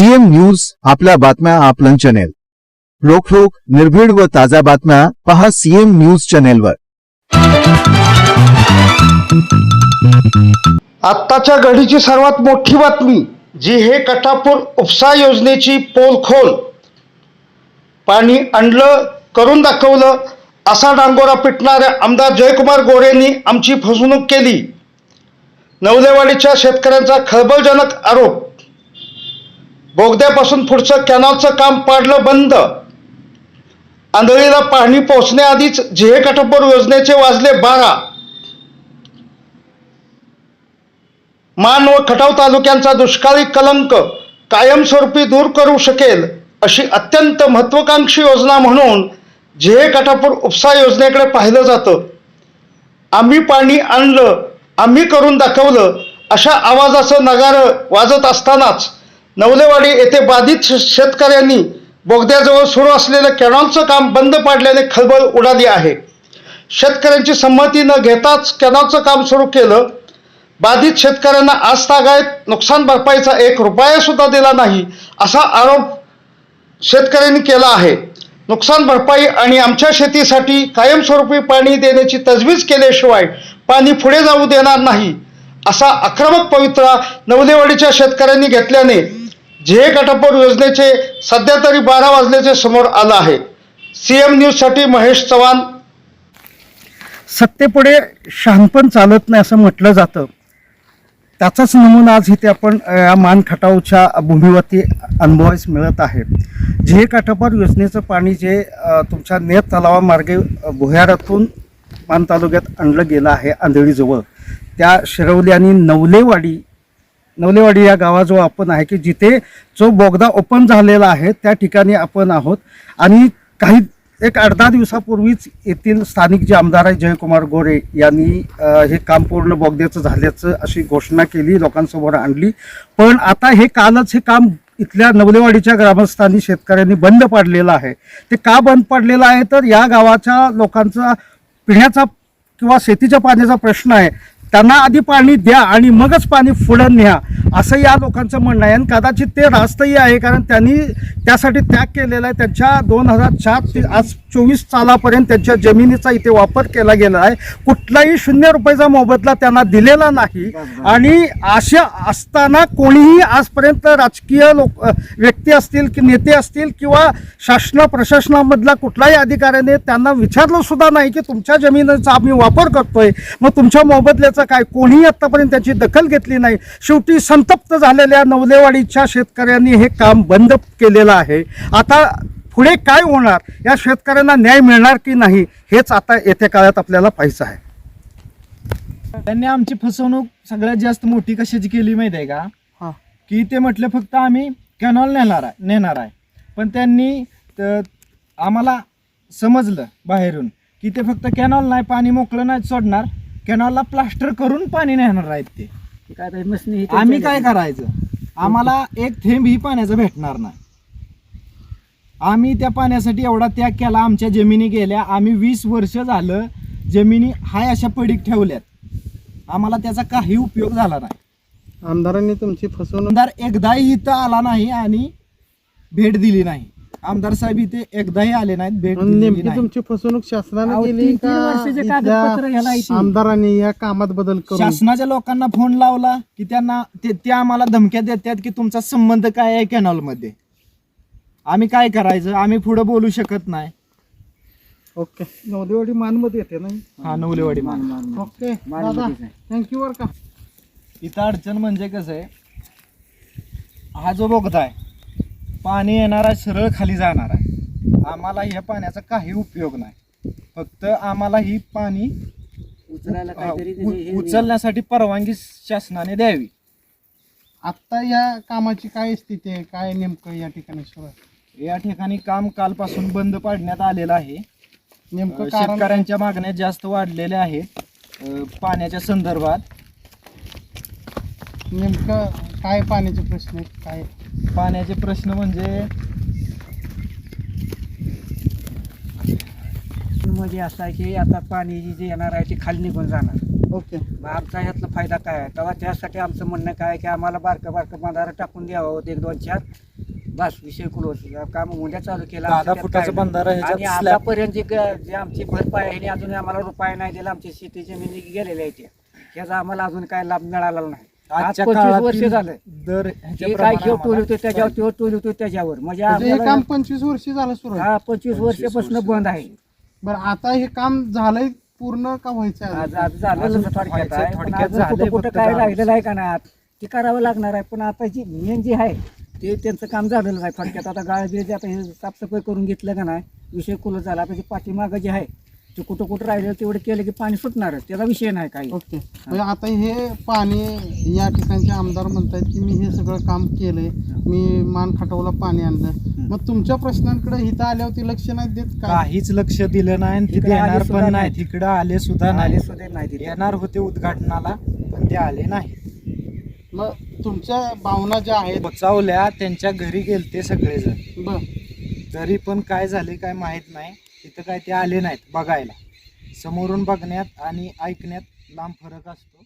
CM news आपल्या बातम्या आपलं चॅनेल. रोखोक निर्भीड व ताज्या बातम्या पहा सीएम न्यूज चॅनेलवर. आत्ताच्या घडीची सर्वात मोठी बातमी जी हे कटापूर उपसा योजनेची पोलखोल. पाणी आणलं करून दाखवलं असा डांगोरा पिटणाऱ्या आमदार जयकुमार गोरेंनी आमची फसवणूक केली. नवलेवाडीच्या शेतकऱ्यांचा खळबळजनक आरोप. बोगद्यापासून पुढचं कॅनॉलचं काम पाडलं बंद. आंधळीला पाणी पोहोचण्याआधीच झिहे कटापूर योजनेचे वाजले बारा. मान व खटाव तालुक्यांचा दुष्काळी कलंक कायमस्वरूपी दूर करू शकेल अशी अत्यंत महत्वाकांक्षी योजना म्हणून झिहे कटापूर उपसा योजनेकडे पाहिलं जातं. आम्ही पाणी आणलं आम्ही करून दाखवलं अशा आवाजाचं नगारं वाजत असतानाच नवलेवाडी येथे बाधित शे- शेतकऱ्यांनी बोगद्याजवळ सुरू असलेलं कॅनॉलचं काम बंद पाडल्याने खळबळ उडाली आहे. शेतकऱ्यांची संमती न घेताच कॅनॉलचं काम सुरू केलं. बाधित शेतकऱ्यांना आज तागायत नुकसान भरपाईचा एक रुपया सुद्धा दिला नाही असा आरोप शेतकऱ्यांनी केला आहे. नुकसान भरपाई आणि आमच्या शेतीसाठी कायमस्वरूपी पाणी देण्याची तजवीज केल्याशिवाय पाणी पुढे जाऊ देणार नाही असा आक्रमक पवित्रा नवलेवाडीच्या शेतकऱ्यांनी घेतल्याने झे कटापूर योजनेचे सध्या तरी बारा वाजल्याचे समोर आलं आहे. सीएम न्यूजसाठी महेश चव्हाण. सत्तेपुढे शहाणपण चालत नाही असं म्हटलं जातं. त्याचाच नमुना आज इथे आपण या मान खटावच्या भूमीवरती अनुभवास मिळत आहे. झे काठापार योजनेचं पाणी जे तुमच्या नेत तलावामार्गे भुयारातून मान तालुक्यात आणलं गेलं आहे आंधळीजवळ. त्या शिरवली आणि नवलेवाडी नवलेवाडी या गावाजवळ आपण आहे की जिथे जो बोगदा ओपन झालेला आहे त्या ठिकाणी आपण आहोत. आणि काही एक आठ दहा दिवसापूर्वीच येथील स्थानिक जे आमदार आहे जयकुमार गोरे यांनी हे काम पूर्ण बोगद्याचं झाल्याचं अशी घोषणा केली लोकांसमोर आणली. पण आता हे कालच हे काम इथल्या नवलेवाडीच्या ग्रामस्थांनी शेतकऱ्यांनी बंद पाडलेलं आहे. ते का बंद पाडलेलं आहे? तर या गावाच्या लोकांचा पिण्याचा किंवा शेतीच्या पाण्याचा प्रश्न आहे. त्यांना आधी पाणी द्या आणि मगच पाणी पुढे न्या. असं या लोकांचं म्हणणं आहे. आणि कदाचित ते रास्तही आहे कारण त्यांनी त्यासाठी त्याग केलेला आहे. त्यांच्या दोन हजार चार ते आज चोवीस सालापर्यंत त्यांच्या जमिनीचा इथे वापर केला गेला आहे. कुठलाही शून्य रुपयाचा मोबदला त्यांना दिलेला नाही. आणि अशा असताना कोणीही आजपर्यंत राजकीय लोक व्यक्ती असतील की नेते असतील किंवा शासन प्रशासनामधला कुठलाही अधिकाऱ्याने त्यांना विचारलं सुद्धा नाही की तुमच्या जमिनीचा आम्ही वापर करतोय. मग तुमच्या मोबदल्याचा काय? कोणीही आत्तापर्यंत त्याची दखल घेतली नाही. शेवटी संतप्त झालेल्या नवलेवाडीच्या शेतकऱ्यांनी हे काम बंद केलेलं आहे. आता पुढे काय होणार? या शेतकऱ्यांना न्याय मिळणार की नाही? हेच आता येत्या काळात आपल्याला पाहायचं आहे. त्यांनी आमची फसवणूक सगळ्यात जास्त मोठी कशाची केली माहिती आहे हा. का की ते म्हटले फक्त आम्ही कॅनॉल नेणार आहे नेणार आहे. पण त्यांनी आम्हाला समजलं बाहेरून की ते फक्त कॅनॉल नाही पाणी मोकळं नाही सोडणार. कॅनॉलला प्लास्टर करून पाणी नेणार आहेत ते. आम्ही काय करायचं? आम्हाला एक थेंब ही पाण्याचं भेटणार नाही. आम्ही त्या पाण्यासाठी एवढा त्याग केला आमच्या जमिनी गेल्या आम्ही वीस वर्ष झालं जमिनी हाय अशा पडीक ठेवल्यात. आम्हाला त्याचा काही उपयोग झाला नाही. आमदारांनी तुमची फसवणूक आमदार एकदाही इथं आला नाही आणि भेट दिली नाही. आमदार साहेब इथे एकदाही आले नाहीत भेट दिलेली नेमकी नाही. तुमची फसवणूक शासनाने अहो, केली तीन- तीन का वर्षाचे इथल्या कागदपत्र ह्याला इथे. आमदारांनी या कामात बदल करून? शासनाच्या लोकांना फोन लावला की त्यांना ते ते आम्हाला धमक्या देतात की तुमचा संबंध काय आहे कॅनॉलमध्ये आम्ही काय करायचं? आम्ही पुढे बोलू शकत नाही. ओके. नवदेवाडी मानमध्ये येते नाही? हा नवलेवाडी मान ओके. दादा थँक्यू वर का? इथं अडचण म्हणजे कसं आहे? हा जो बोगदा आहे पाणी येणार आहे सरळ खाली जाणार आहे. आम्हाला ह्या पाण्याचा काही उपयोग नाही. फक्त आम्हाला ही पाणी हा, उचलण्यासाठी परवानगी शासनाने द्यावी. आत्ता या कामाची काय स्थिती आहे? काय नेमकं या ठिकाणी सुरू आहे? या ठिकाणी काम कालपासून बंद पाडण्यात आलेलं आहे. नेमकं कारण शेतकऱ्यांच्या मागण्या जास्त वाढलेल्या आहेत. अ, पाण्याच्या संदर्भात. नेमकं काय पाण्याचे प्रश्न आहेत? काय? पाण्याचे प्रश्न म्हणजे? मध्ये असं आहे की आता पाणी जे येणार आहे ते खाली निघून जाणार. ओके. मग आमचा ह्यातला फायदा काय आहे? तेव्हा त्यासाठी आमचं म्हणणं काय आहे की आम्हाला बारकं बारकं बंधारं टाकून द्यावं एक दोन चार. बस विषय क्लोज काम उद्या चालू केला दहा त्यात फुटाचा काय नाही. बंधारा ह्याच्यात आणि slab. आतापर्यंत जे ग- जे आमची भरपाई आहे ह्याने अजून आम्हाला रुपये नाही दिला. आमची शेती जमिनी गेलेल्या आहेत त्या. ह्याचा आम्हाला अजून काय लाभ मिळाला नाही. आज आजच्या पंचवीस वर्ष काळातील झालं दर जे ह्याच्याप्रमाणे काय घेऊ आम्हाला- टोलवतो त्याच्यावर तो टोलवतो त्याच्यावर. म्हणजे म्हणजे हे काम पंचवीस वर्ष झालं सुरू आहे. हा पंचवीस वर्षापासून बंद आहे. बरं आता हे काम झालंय पूर्ण का व्हायचं आहे आज अजून? आज झालेलं अजून थोडक्यात व्हायचं, आहे पण थोडक्यात अजून झालंय कुठं फक्त काय दहा राहिलेलं आहे का आत ते करावं लागणार आहे. पण आता जी मेन जे आहे ते त्यांचं काम झालेलं आहे. थोडक्यात आता गाळ बिळ आता हे साफसफाई करून घेतलं का नाही विषय कुलं झाला. आता जे पाठीमागं जे आहे ते कुठं कुठं राहिलेलं तेवढं केलं की पाणी सुटणारच त्याचा विषय नाही काही. ओके. म्हणजे आता हे पाणी या ठिकाणचे आमदार म्हणतात की मी हे सगळं काम केलंय. मी मान खटवला पाणी आणलं. मग तुमच्या प्रश्नांकडे इथं आल्यावरती लक्ष नाही देत का? काहीच लक्ष दिलं नाही आणि ते इकडे आले देणार सुद्धा पण नाही. नाही तिकडं आले सुद्धा आले नाही सुद्धा नाही तिथे. येणार होते उद्घाटनाला पण ते आले नाही. मग तुमच्या भावना ज्या आहेत बचावल्या त्यांच्या घरी गेलते सगळेजण. बर. तरी पण काय झाले काय माहीत नाही. तिथं काय ते आले नाहीत बघायला. समोरून बघण्यात आणि ऐकण्यात लांब फरक असतो.